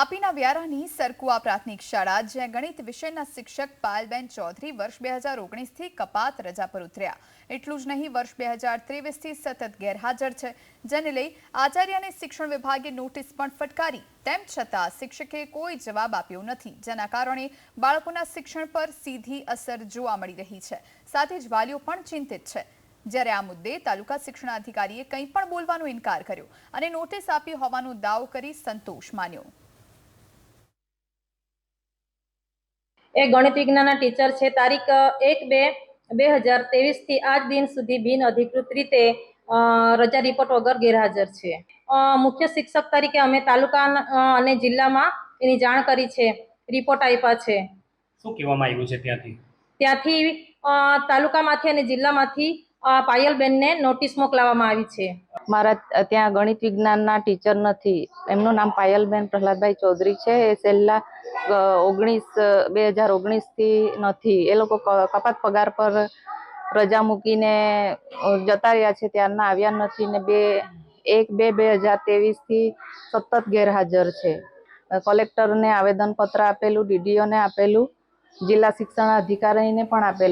તાપીના વ્યારાની સરકુઆ પ્રાથમિક શાળા, જ્યાં ગણિત વિષયના શિક્ષક પાયલબેન ચૌધરી વર્ષ બે હજાર ઓગણીસથી કપાત રજા પર ઉતર્યા. એટલું જ નહીં, વર્ષ બે હજાર ત્રેવીસથી સતત ગેરહાજર છે. જેને લઈ આચાર્યને શિક્ષણ વિભાગે નોટિસ પણ ફટકારી. તેમ છતાં શિક્ષકે કોઈ જવાબ આપ્યો નથી, જેના કારણે બાળકોના શિક્ષણ પર સીધી અસર જોવા મળી રહી છે. સાથે જ વાલીઓ પણ ચિંતિત છે. જ્યારે આ મુદ્દે તાલુકા શિક્ષણાધિકારીએ કંઈ પણ બોલવાનો ઇનકાર કર્યો અને નોટિસ આપી હોવાનો દાવો કરી સંતોષ માન્યો. એ ગણિત વિજ્ઞાનના ટીચર છે. તારીખ એક બે બે હજાર ત્રેવીસથી આજ દિન સુધી બિન અધિકૃત રીતે અ, રજા રિપોર્ટ વગર ગેરહાજર છે. અ, મુખ્ય શિક્ષક તરીકે અમે તાલુકા અને જિલ્લામાં એની જાણ કરી છે. રિપોર્ટ આપ્યા છે. શું કહેવામાં આવ્યું છે ત્યાંથી? ત્યાંથી તાલુકામાંથી અને જિલ્લામાંથી પાયલબેનને નોટિસ મોકલાવવામાં આવી છે. મારા ત્યાં ગણિત વિજ્ઞાનના ટીચર નથી. એમનું નામ પાયલબેન પ્રહલાદભાઈ ચૌધરી છે. એ છેલ્લા ઓગણીસ, બે હજાર ઓગણીસથી નથી. એ લોકો કપાત પગાર પર રજા મૂકીને જતા રહ્યા છે, ત્યારના આવ્યા નથી ને બે, એક, બે બે હજાર ત્રેવીસથી સતત ગેરહાજર છે. કલેક્ટરને આવેદનપત્ર આપેલું, ડીડીઓને આપેલું, જિલ્લા શિક્ષણ અધિકારીને પણ આપેલું.